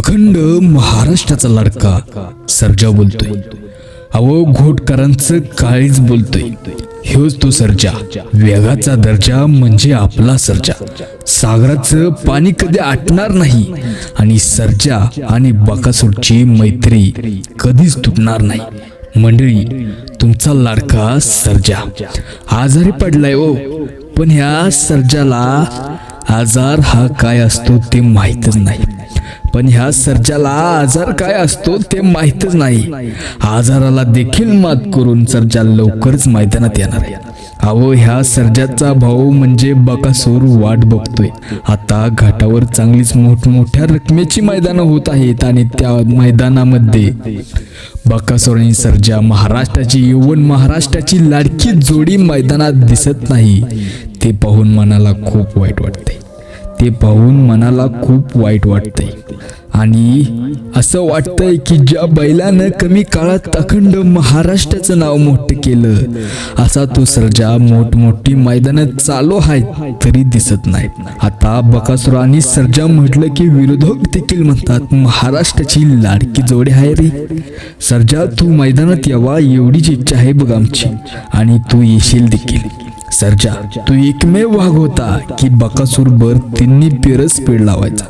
अखंड महाराष्ट्राचा लाडका सर्जा बोलतोय. अहो घोटकरांचं काळीच बोलतोय. ह्योच तो सर्जा. वेगाचा दर्जा म्हणजे आपला सर्जा. सागराचं पाणी कधी आटणार नाही आणि सर्जा आणि बकासूरची मैत्री कधीच तुटणार नाही. मंडळी तुमचा लाडका सर्जा. आजारी पडलाय ओ पण ह्या सर्जाला आजार हा काय असतो ते माहीतच नाही. पण ह्या सर्जाला आजार काय असतो ते माहीतच नाही. आजाराला देखील मात करून सर्जा लवकरच मैदानात येणार आहे. अहो ह्या सर्जाचा भाऊ म्हणजे बकासूर वाट बघतोय. आता घाटावर चांगलीच मोठमोठ्या रकमेची मैदानं होत आहेत आणि त्या मैदानामध्ये बकासूर आणि सर्जा महाराष्ट्राची यवन महाराष्ट्राची लाडकी जोडी मैदानात दिसत नाही. ते पाहून मनाला खूप वाईट वाटते ते पाहून मनाला खूप वाईट वाटते आणि असं वाटतंय की ज्या बैलानं कमी काळात अखंड महाराष्ट्राचं नाव मोठं केलं असा तो सर्जा मोठमोठी मैदानं चालू आहे तरी दिसत नाही आता बकासूर आणि सर्जा म्हटलं की विरोधक देखील म्हणतात महाराष्ट्राची लाडकी जोडी आहे रे. सर्जा तू मैदानात यावा एवढीच इच्छा आहे बघ आमची. आणि तू येशील देखील. सरजा तू एकमेव वाघ होता की बकासूर बर तिन्ही पेर पेड लावायचा.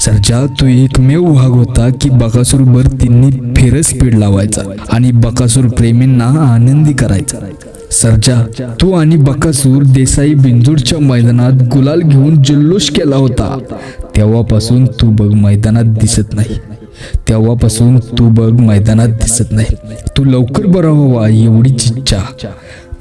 सर्जा तू एकमेव वाघ होता की बकासूर बर तिन्ही फेरच पेड लावायचा आणि बकासूर प्रेमींना आनंदी करायचा. सरजा तू आणि बकासूर देसाई बिंदूरच्या मैदानात गुलाल घेऊन जल्लोष केला होता. तेव्हापासून तू बघ मैदानात दिसत नाही. तेव्हापासून तू बघ मैदानात दिसत नाही. तू लवकर बरा व्हावा एवढीच इच्छा.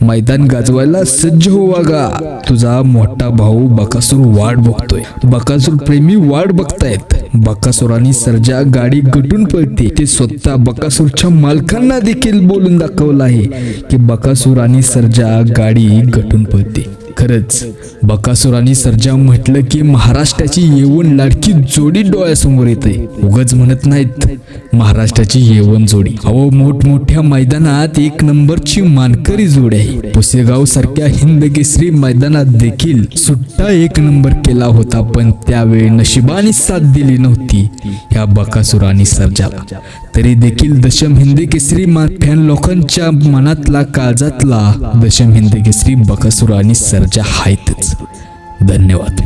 मैदान गाजवायला सज्ज हो वागा. तुझा मोठा भाऊ बकासूर वाट बघतोय. बकासूर प्रेमी वाट बघतायत. बकासूर आणि सर्जा गाडी गटून पळते. ते स्वतः बकासूरच्या मालकांना देखील बोलून दाखवलं आहे की बकासूर आणि सर्जा गाडी गटून पळते. खरंच. बकासूर आणि सर्जा म्हटलं की महाराष्ट्राची येवन लाडकी जोडी डोळ्यासमोर येते. उगच म्हणत नाहीत महाराष्ट्राची येवण जोडी. अहो मोठमोठ्या मैदानात एक नंबरची मानकरी जोडी आहे. पुसेगाव सारख्या हिंदकेसरी मैदानात देखील सुट्टा एक नंबर केला होता पण त्यावेळी नशिबाने साथ दिली नव्हती. ह्या बकासूर आणि सर्जाला. तरी देखील दशम हिंदी केसरी फॅन लोकांच्या मनातला काळजातला दशम हिंदी केसरी बकासूर आणि सर्जा आहेतच धन्यवाद.